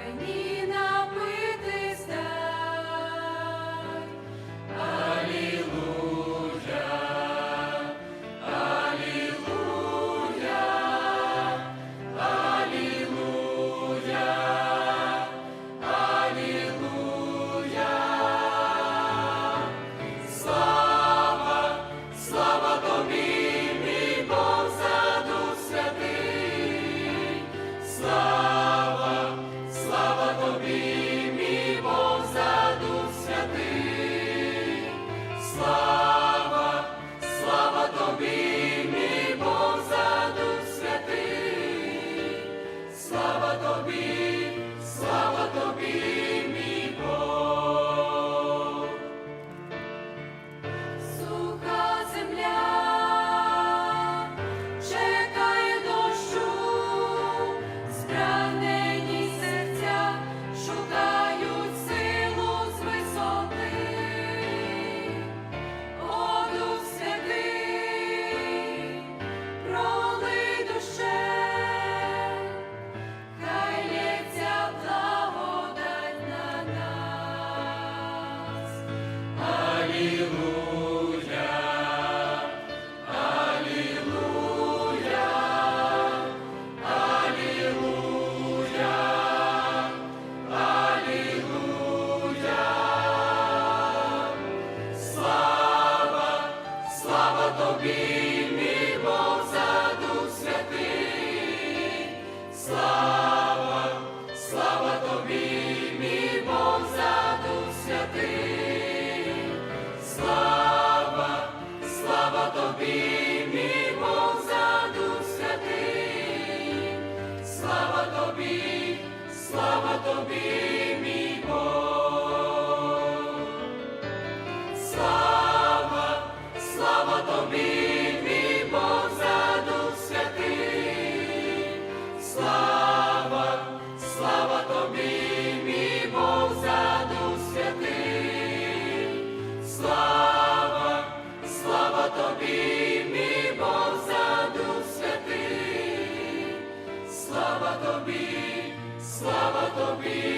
When you тобі, слава тобі. Тобі, мій Бог, за дух святий. Слава, слава тобі, мій за дух святий. Слава, слава тобі, за дух святий. Слава тобі, слава тобі. Слава, тобі, слава тобі,